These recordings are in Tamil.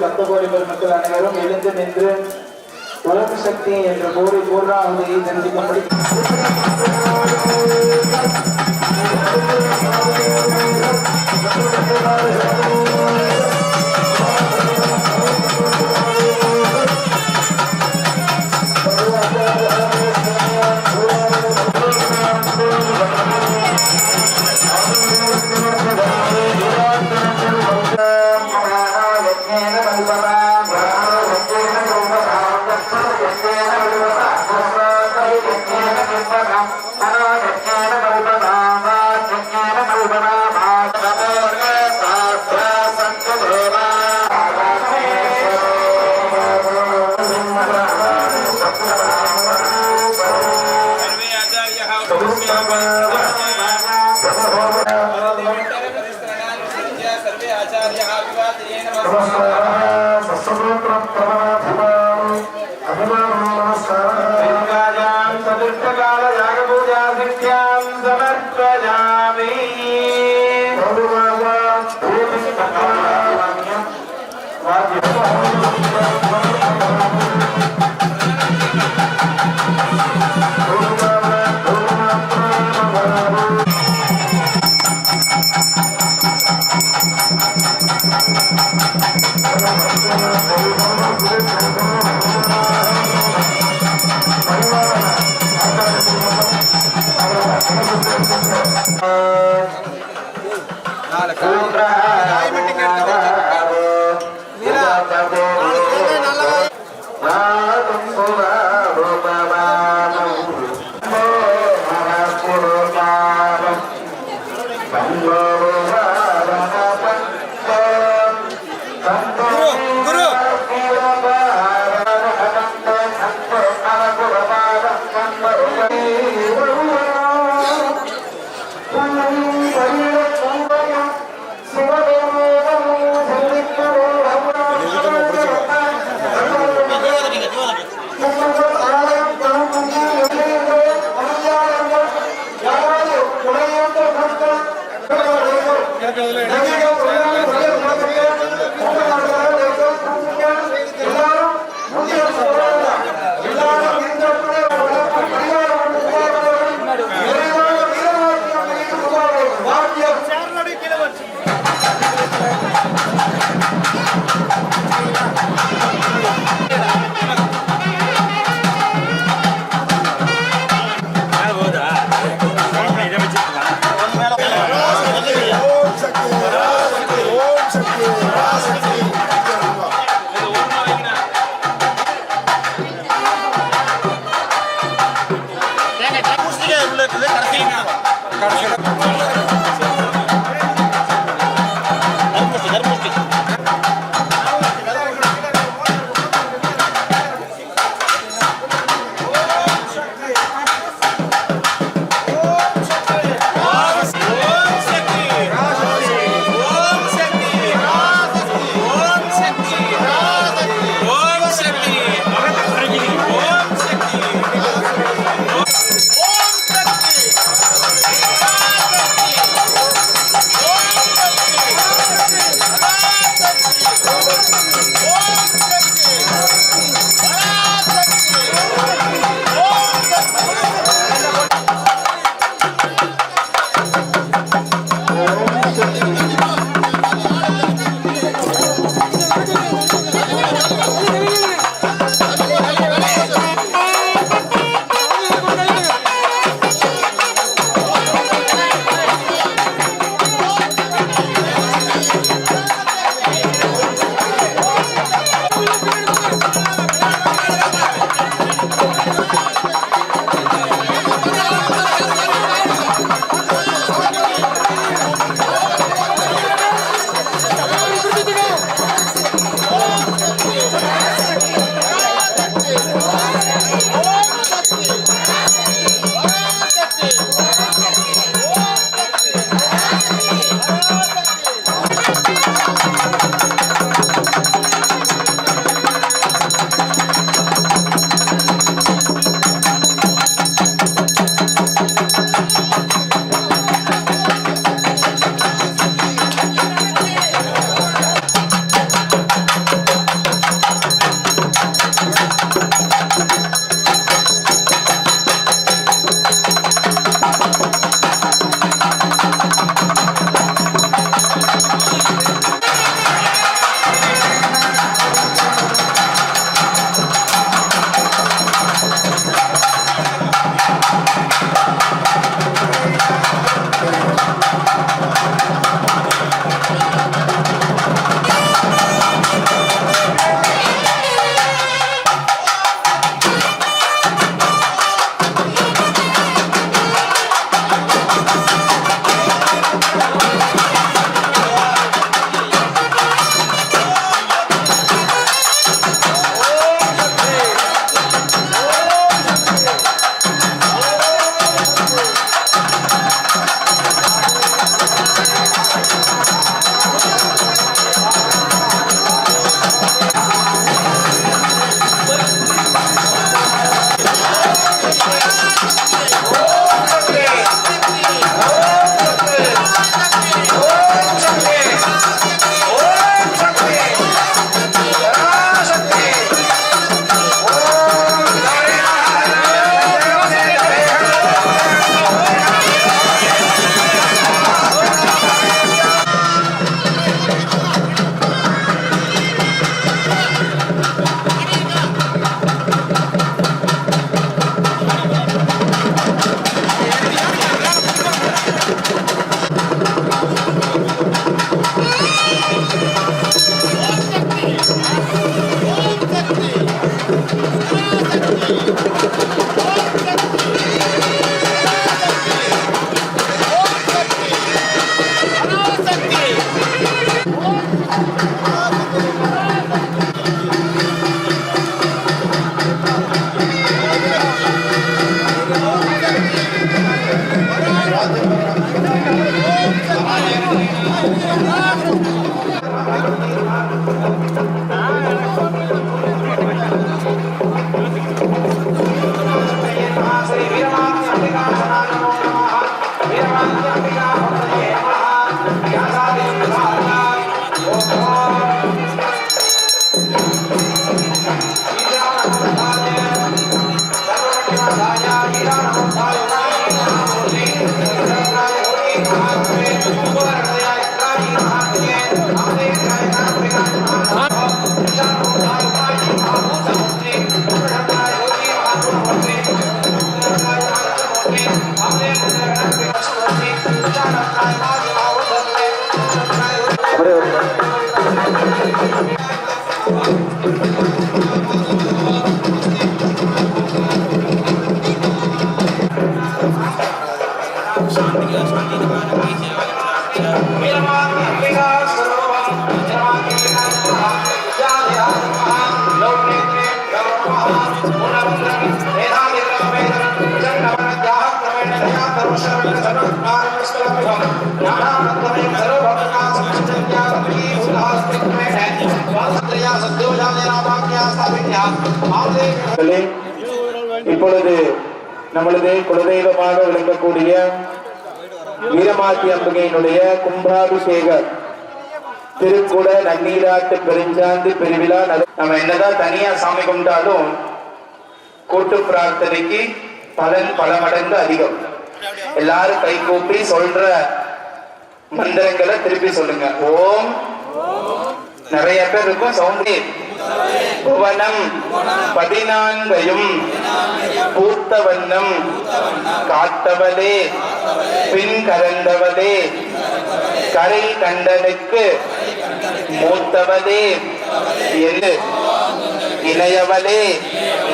பக்த கோடி பெருமக்கள் அனைவரும் எழுந்து நின்று ஓம் சக்தி என்ற கோரி பூர்ணாவதியை தெரிஞ்சுக்கும்படி Thank you. Amaral. Thank you. இப்பொழுது நம்மளது குலதெய்வமாக விளங்கக்கூடிய வீரமாத்தி அம்பிகையினுடைய கும்பாபிஷேக திருக்குட நன்னீராட்டு பெருஞ்சாந்து பெருவிழா நம்ம என்னதான் தனியா சாமி கும்பிட்டாலும் கூட்டு பிரார்த்தனைக்கு பலன் பல மடங்கு அதிகம். எல்லாரும் கை கூப்பி சொல்ற மந்திரங்களை திருப்பி சொல்லுங்க. ஓம். நிறைய பேர் இருக்கும் சவுண்டே. புவனம் பதினான்கையும் பூத்த வண்ணம் காத்தவளே பின் கரந்தவளே கரை கண்டனுக்கு மூத்தவளே என்று இளையவளே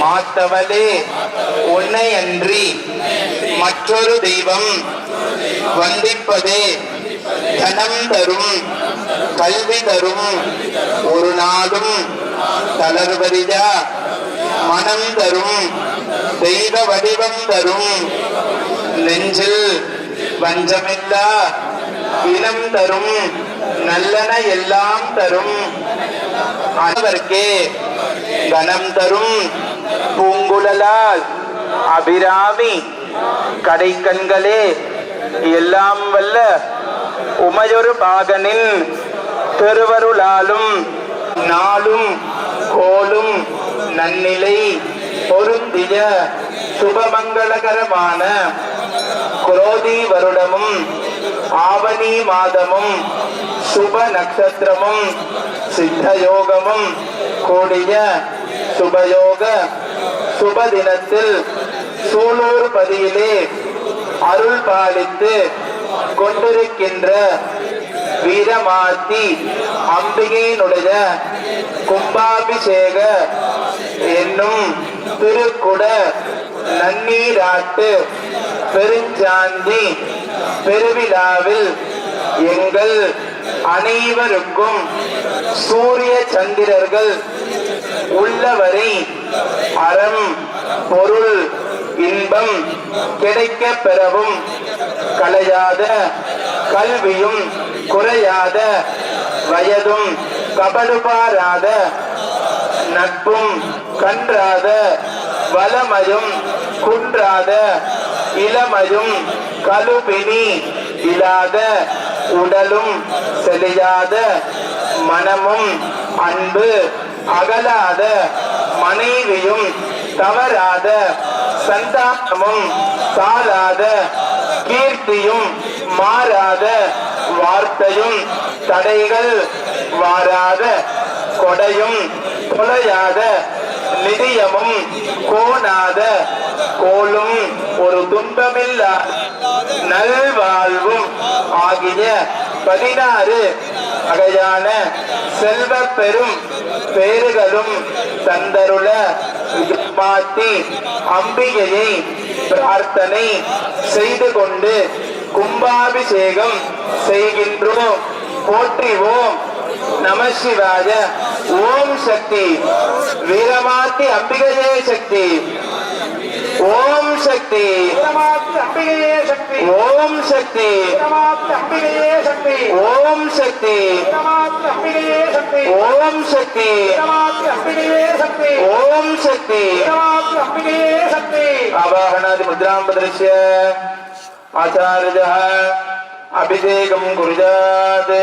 மாத்தவளே உன்னை அன்றி மற்றொரு தெய்வம் வந்திப்பதே. தனம் தரும் கல்வி தரும் ஒரு நாளும் தளர்வரிதா மனம் தரும் தெய்வ வடிவம் தரும். நெஞ்சில் வஞ்சமில்லா இனம் தரும் நல்லன எல்லாம் தரும். அனைவருக்கே கனம் தரும் பூங்குழலால் அபிராமி கடைக்கண்களே எல்லாம் வல்ல உமையொரு பாகனின் பெருவருளாலும் நாளும் கோலும் நன்னிலை பொருந்திய சுபமங்களகரமான குரோதி வருடமும் ஆவணி மாதமும் சுப நட்சத்திரமும் சித்த யோகமும் கூடிய சுபயோக சுப தினத்தில் சூலூர் பதியிலே அருள் பாலித்து கொண்டிருக்கின்ற வீரமாத்தி அம்பிகையினுடைய கும்பாபிஷேக என்னும் திருக்குட நன்னீராட்டு பெருஞ்சாந்தி பெருவிழாவில் எங்கள் அனைவருக்கும் சூரிய சந்திரர்கள் உள்ளவரை அறம் பொருள் இன்பம் கிடைக்க பெறவும் கலையாத கல்வியும் குறையாத வயதும் கபடுபாராத நட்பும் கன்றாத வளமையும் குன்றாத இளமையும் கழுபினி இல்லாத உடலும் செழியாத மனமும் அன்பு அகலாத மனைவியும் தவறாத சந்தானமும் சாராத கீர்த்தியும் மாறாத வார்த்தையும் தடைகள் வாராத கொடையும் தொலையாத நிதியமும் கோணாத கோலும் ஒரு துன்பமில்லா நல்வாழ்வும் ஆகிய பதினாறு வகையான செல்வ பெரும் பேறுகளும் தந்தருள மாற்றி அம்பிகையை பிரார்த்தனை செய்து கொண்டு கும்பாபிஷேகம் செய்கின்றோம். போற்றிவோம். நம சிவாய. ஓம் சக்தி. வீரமாத்தி அம்பிகையே சக்தி. ஓம் சக்தி அம்பிகையே சக்தி ஓம் சக்தி அம்பிகையே சக்தி ஓம் சக்தி அம்பிகையே சக்தி ஓம் சக்தி அம்பிகையே சக்தி ஓம் சக்தி அம்பிகையே சக்தி आवाहनादि मुद्रां प्रदृश्य आचार्यः अभिषेकं कुर्यात्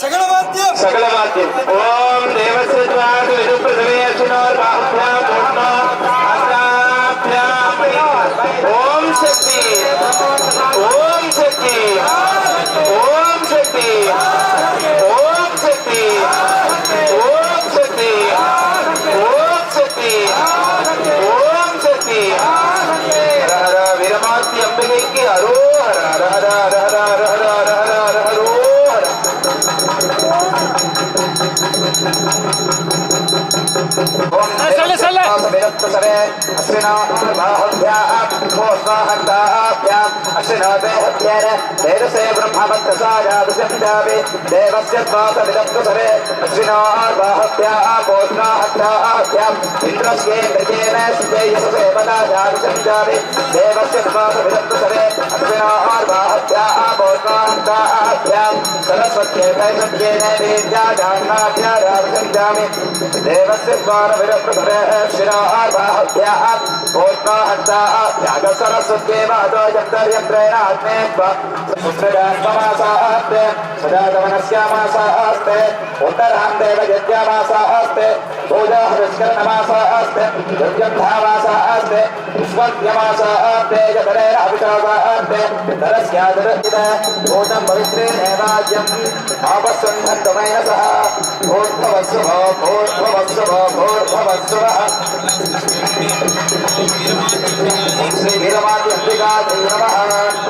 सकलवाद्यम। सकलवाद्यम। ओम देवस्वाद विदुप्रथमे अर्जुनोर ओम शक्ति ओम शक्ति ओम शक्ति ओम शक्ति जावे हत्येन तेजसे ब्रह्मवत्सायादृशञ्जावे देवस्य त्वासविदत्वसरे अश्विनोर्वाहत्यापोष्णाहत्याहत्याम् इन्द्रस्येन्द्रियेण सुतेजससेवनायादृशञ्जावे देवस्य त्वासविदत्वसरे अश्विनोर्वाहत्यापोष्णाहत्याहत्याम् सरस्वत्ये तैसत्येन वीर्याजान्नाभ्यादादृशञ्जामि देवस्य द्वारविदत्वसरे अश्विनोर्वाहत्याः पोष्णाहत्याः यागसरस्वत्येव अतो यन्तर्यन्त्रेण समुद्रजास्तमासास्ते सुजातवनस्यामासास्ते उत्तरां देवयज्ञामासास्ते पूजाहृष्कर्णमासास्ते दुर्गन्धामासास्ते विश्वज्ञमासास्ते जतरेराभिषासास्ते तरस्यादरचित भूतं पवित्रेणेवाज्यम् आपस्सन्धन्तमेन सह भोर्भवत्सव भोर्भवत्सव भोर्भवत्सवः श्रीवीरमाद्यम्बिका नमः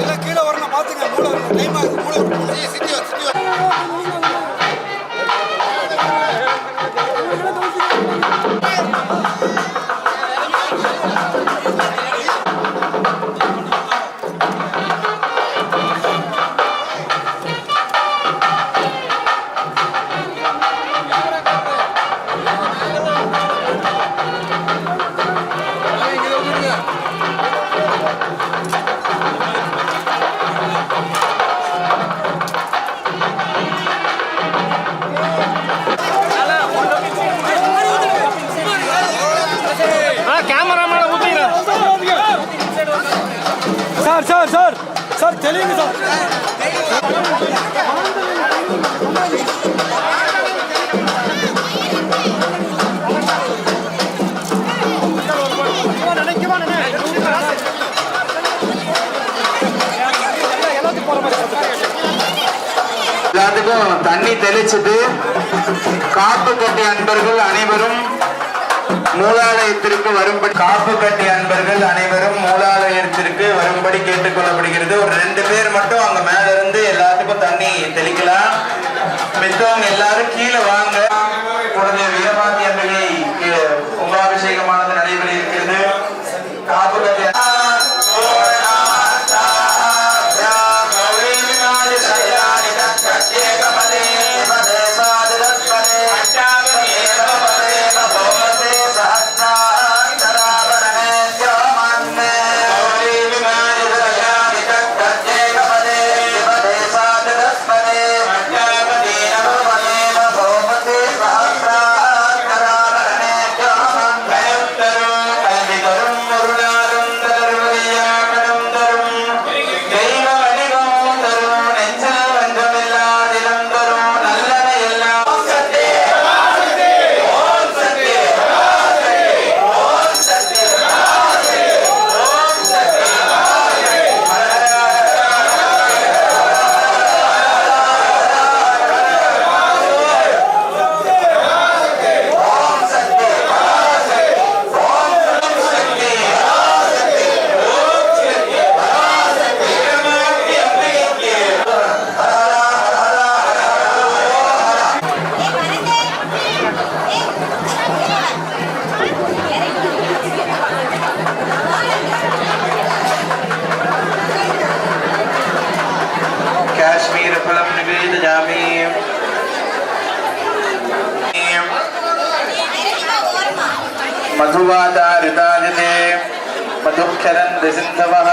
எல்லாம் கீழே வரணும் பாத்துங்க மூளை மூளை சிட்டி வச்சு சார் சார் சார் சார் தெளிவு சார் எல்லாத்துக்கும் தண்ணி தெளிச்சுட்டு காப்பு கட்டி அன்பர்கள் அனைவரும் மூலாலயத்திற்கு வரும்படி காப்பு கட்டி அன்பர்கள் அனைவரும் மூலாலயத்திற்கு வரும்படி கேட்டுக்கொள்ளப்படுகிறது. ஒரு ரெண்டு பேர் மட்டும் அங்க மேல இருந்து எல்லாத்துக்கும் தண்ணி தெளிக்கலாம். மித்தவங்க எல்லாரும் கீழே வாங்க. உடனே வீரமாத்தி அன்பிகை काश्मीर फलं निवेदयामि मधुवादारितायते मधुक्षरन् सिन्धवः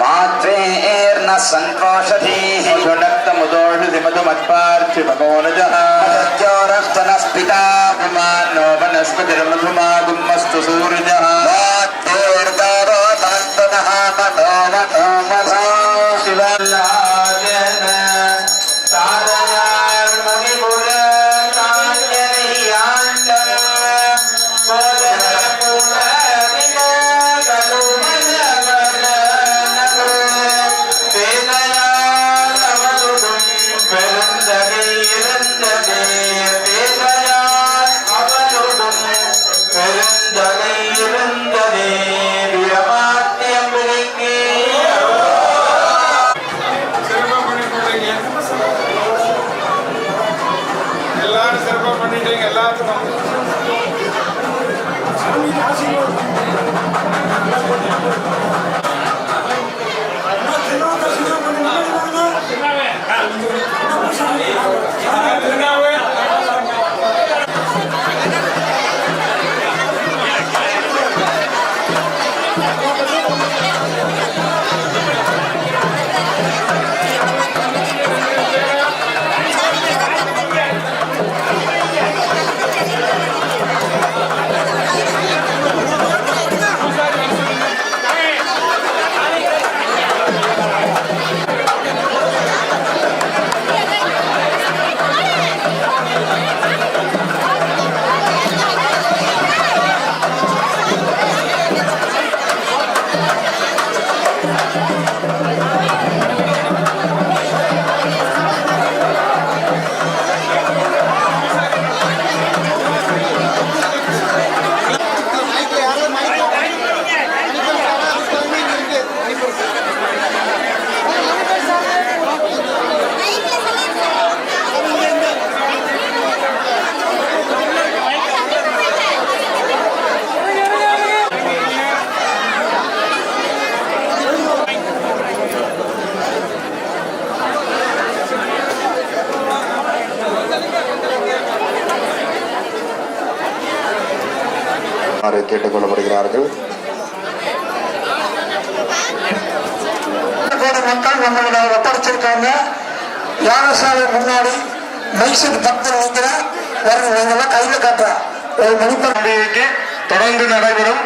मात्रेर्न सन्तोषधीः मधुनक्तमुदोषधि मधुमत्पार्थिमगोनजः मदज्योरस्तनस्पिता विमानो वनः बृहस्पतिर्मधुमागुमस्तु सूर्यः शिवल्लाजन கோடி மக்கள் நம்மளோட ஒப்படைச்சிருக்காங்க. யாகசாலை முன்னாடி மைசூர் பக்தர் வைக்கிற வரும் கையில் காட்டுறேன் ஒரு மணிப்பண்டிகைக்கு தொடர்ந்து நடைபெறும்.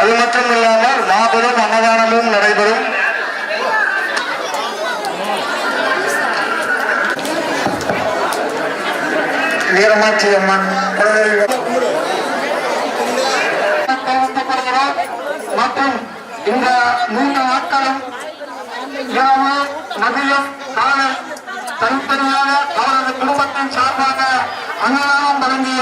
அது மட்டும் இல்லாமல் மாபெரும் அன்னதானமும் நடைபெறும். வீரமாச்சி அம்மன் மற்றும் இந்த மூன்று நாட்களும் இரவு மதியம் காலை தனித்தனியாக அவரது குடும்பத்தின் சார்பாக அன்னதானம் வழங்கிய